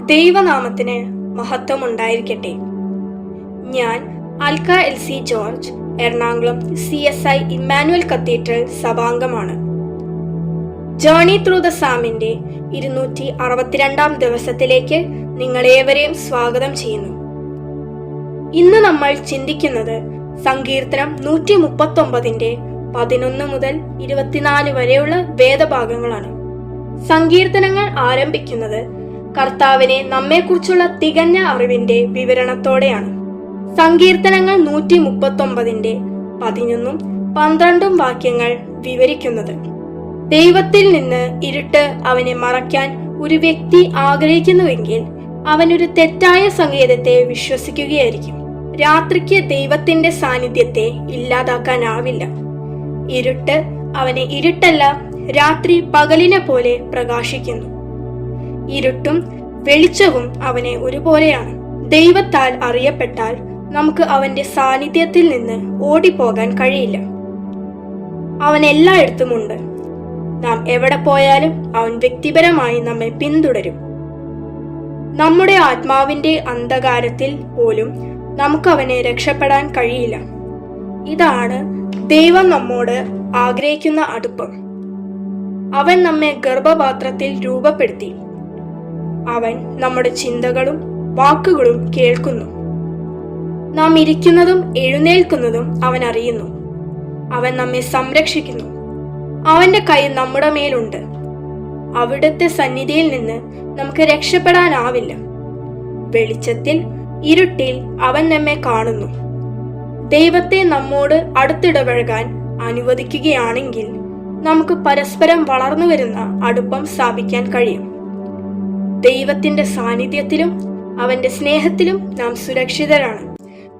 ദൈവനാമത്തിന് മഹത്വം ഉണ്ടായിരിക്കട്ടെ ഞാൻ Alka L C George Ernakulam C S I Emmanuel cathedral സഭാംഗമാണ്. Journey through the സാമിന്റെ ഇരുന്നൂറ്റി അറുപത്തിരണ്ടാം ദിവസത്തിലേക്ക് നിങ്ങളേവരെയും സ്വാഗതം ചെയ്യുന്നു. ഇന്ന് നമ്മൾ ചിന്തിക്കുന്നത് സങ്കീർത്തനം നൂറ്റി മുപ്പത്തൊമ്പതിന്റെ പതിനൊന്ന് മുതൽ ഇരുപത്തിനാല് വരെയുള്ള വേദഭാഗങ്ങളാണ്. സങ്കീർത്തനങ്ങൾ ആരംഭിക്കുന്നത് കർത്താവിനെ നമ്മെക്കുറിച്ചുള്ള തികഞ്ഞ അറിവിന്റെ വിവരണത്തോടെയാണ്. സങ്കീർത്തനങ്ങൾ നൂറ്റി മുപ്പത്തൊമ്പതിന്റെ പതിനൊന്നും പന്ത്രണ്ടും വാക്യങ്ങൾ വിവരിക്കുന്നത്. ദൈവത്തിൽ നിന്ന് ഇരുട്ട് അവനെ മറയ്ക്കാൻ ഒരു വ്യക്തി ആഗ്രഹിക്കുന്നുവെങ്കിൽ അവനൊരു തെറ്റായ സങ്കേതത്തെ വിശ്വസിക്കുകയായിരിക്കും. രാത്രിക്ക് ദൈവത്തിന്റെ സാന്നിധ്യത്തെ ഇല്ലാതാക്കാനാവില്ല. ഇരുട്ട് അവനെ ഇരുട്ടല്ല രാത്രി പകലിനെ പോലെ പ്രകാശിക്കുന്നു. ഇരുട്ടും വെളിച്ചവും അവനെ ഒരുപോലെയാണ്. ദൈവത്താൽ അറിയപ്പെട്ടാൽ നമുക്ക് അവന്റെ സാന്നിധ്യത്തിൽ നിന്ന് ഓടിപ്പോകാൻ കഴിയില്ല. അവൻ എല്ലായിടത്തുമുണ്ട് നാം എവിടെ പോയാലും അവൻ വ്യക്തിപരമായി നമ്മെ പിന്തുടരും. നമ്മുടെ ആത്മാവിന്റെ അന്ധകാരത്തിൽ പോലും നമുക്ക് അവനെ രക്ഷപ്പെടാൻ കഴിയില്ല. ഇതാണ് ദൈവം നമ്മോട് ആഗ്രഹിക്കുന്ന അടുപ്പം. അവൻ നമ്മെ ഗർഭപാത്രത്തിൽ രൂപപ്പെടുത്തി. അവൻ നമ്മുടെ ചിന്തകളും വാക്കുകളും കേൾക്കുന്നു. നാം ഇരിക്കുന്നതും എഴുന്നേൽക്കുന്നതും അവൻ അറിയുന്നു. അവൻ നമ്മെ സംരക്ഷിക്കുന്നു. അവന്റെ കൈ നമ്മുടെ മേലുണ്ട്. അവിടുത്തെ സന്നിധിയിൽ നിന്ന് നമുക്ക് രക്ഷപ്പെടാനാവില്ല. വെളിച്ചത്തിൽ ഇരുട്ടിൽ അവൻ നമ്മെ കാണുന്നു. ദൈവത്തെ നമ്മോട് അടുത്തിടപഴകാൻ അനുവദിക്കുകയാണെങ്കിൽ നമുക്ക് പരസ്പരം വളർന്നു വരുന്ന അടുപ്പം സ്ഥാപിക്കാൻ കഴിയും. ദൈവത്തിന്റെ സാന്നിധ്യത്തിലും അവന്റെ സ്നേഹത്തിലും നാം സുരക്ഷിതരാണ്.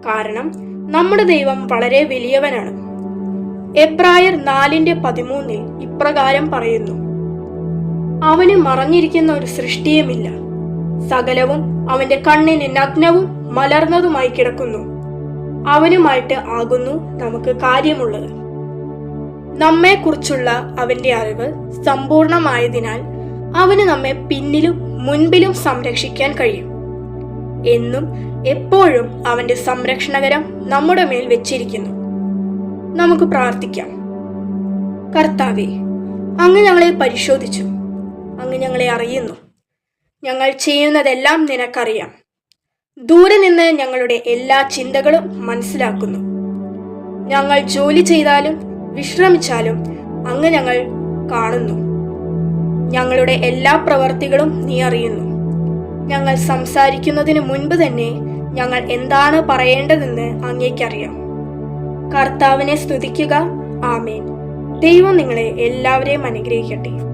കാരണം നമ്മുടെ ദൈവം വളരെ വലിയവനാണ്. എബ്രായർ നാലിന്റെ പതിമൂന്നിൽ ഇപ്രകാരം പറയുന്നു അവന് മറഞ്ഞിരിക്കുന്ന ഒരു സൃഷ്ടിയുമില്ല. സകലവും അവന്റെ കണ്ണിന് നഗ്നവും മലർന്നതുമായി കിടക്കുന്നു. അവനുമായിട്ട് ആകുന്നു നമുക്ക് കാര്യമുള്ളത്. നമ്മെക്കുറിച്ചുള്ള അവന്റെ അറിവ് സമ്പൂർണമായതിനാൽ അവന് നമ്മെ പിന്നിലും മുൻപിലും സംരക്ഷിക്കാൻ കഴിയും. എന്നും എപ്പോഴും അവന്റെ സംരക്ഷണകരം നമ്മുടെ മേൽ വെച്ചിരിക്കുന്നു. നമുക്ക് പ്രാർത്ഥിക്കാം. കർത്താവെ അങ്ങ് ഞങ്ങളെ പരിശോധിച്ചു. അങ്ങ് ഞങ്ങളെ അറിയുന്നു. ഞങ്ങൾ ചെയ്യുന്നതെല്ലാം നിനക്കറിയാം. ദൂരെ നിന്ന് ഞങ്ങളുടെ എല്ലാ ചിന്തകളും മനസ്സിലാക്കുന്നു. ഞങ്ങൾ ജോലി ചെയ്താലും വിശ്രമിച്ചാലും അങ്ങ് ഞങ്ങൾ കാണുന്നു. ഞങ്ങളുടെ എല്ലാ പ്രവർത്തികളും നീ അറിയുന്നു. ഞങ്ങൾ സംസാരിക്കുന്നതിന് മുൻപ് തന്നെ ഞങ്ങൾ എന്താണ് പറയേണ്ടതെന്ന് അങ്ങേക്കറിയാം. കർത്താവിനെ സ്തുതിക്കുക. ആമേൻ. ദൈവം നിങ്ങളെ എല്ലാവരെയും അനുഗ്രഹിക്കട്ടെ.